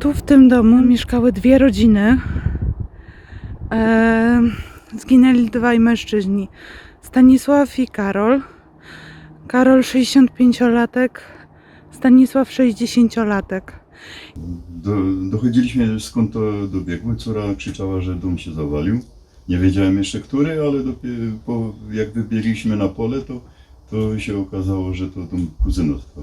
Tu w tym domu mieszkały dwie rodziny. E, zginęli dwaj mężczyźni. Stanisław i Karol. Karol 65-latek, Stanisław 60-latek. Do, dochodziliśmy skąd to dobiegło. Córa krzyczała, że dom się zawalił. Nie wiedziałem jeszcze który, ale dopiero po, jak wybiegliśmy na pole, to, to się okazało, że to dom kuzynostwa.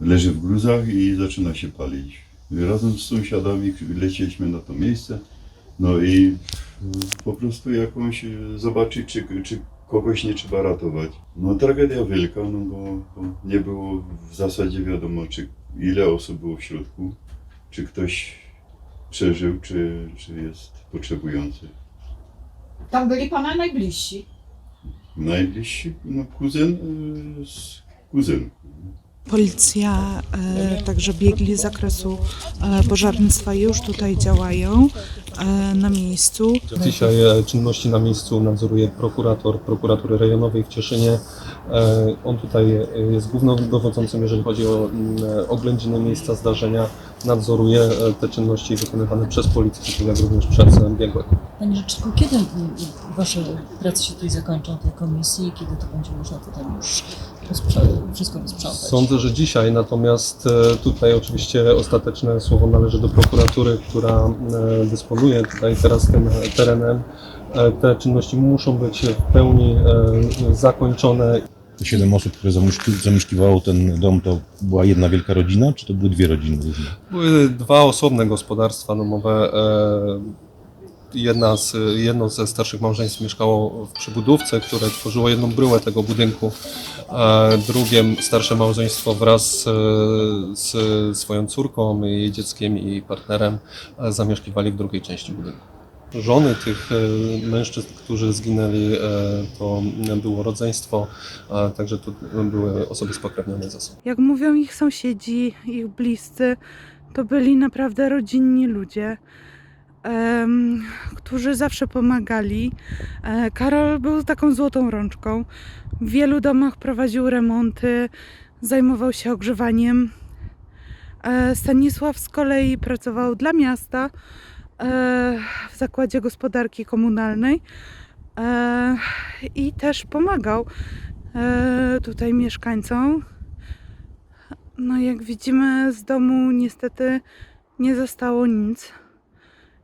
Leży w gruzach i zaczyna się palić. Razem z sąsiadami lecieliśmy na to miejsce. No i po prostu jakąś zobaczyć, czy, czy kogoś nie trzeba ratować. No tragedia wielka, no bo, bo nie było w zasadzie wiadomo, czy ile osób było w środku, czy ktoś przeżył, czy, czy jest potrzebujący. Tam byli pana najbliżsi. Najbliższy, no kuzyn y, z kuzyn. Policja, e, także biegli z zakresu e, pożarnictwa już tutaj działają e, na miejscu. Dzisiaj czynności na miejscu nadzoruje prokurator prokuratury rejonowej w Cieszynie. E, On tutaj jest głównodowodzącym, jeżeli chodzi o mm, oględziny miejsca zdarzenia. Nadzoruje te czynności wykonywane przez policję, jak również przez biegłych. Panie Rzeczniku, kiedy Wasze prace się tutaj zakończą, tej komisji, i kiedy to będzie można tutaj już wszystko wysprzątać? Sądzę, że dzisiaj, natomiast e, tutaj oczywiście ostateczne słowo należy do prokuratury, która e, dysponuje tutaj teraz tym terenem. E, Te czynności muszą być w pełni zakończone Te siedem osób, które zamieszki- zamieszkiwało ten dom, to była jedna wielka rodzina, czy to były dwie rodziny różne? Były dwa osobne gospodarstwa domowe. Jedna z, jedno ze starszych małżeństw mieszkało w przybudówce, które tworzyło jedną bryłę tego budynku. Drugie starsze małżeństwo wraz e, z swoją córką, jej dzieckiem i partnerem e, zamieszkiwali w drugiej części budynku. Żony tych e, mężczyzn, którzy zginęli, to było rodzeństwo, także tu były osoby spokrewnione ze sobą. Jak mówią ich sąsiedzi, ich bliscy, to byli naprawdę rodzinni ludzie, którzy zawsze pomagali. E, Karol był taką złotą rączką. W wielu domach prowadził remonty, zajmował się ogrzewaniem. E, Stanisław z kolei pracował dla miasta e, w zakładzie gospodarki komunalnej i też pomagał tutaj mieszkańcom. No, jak widzimy, z domu niestety nie zostało nic.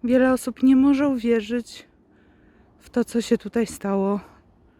Wiele osób nie może uwierzyć w to, co się tutaj stało.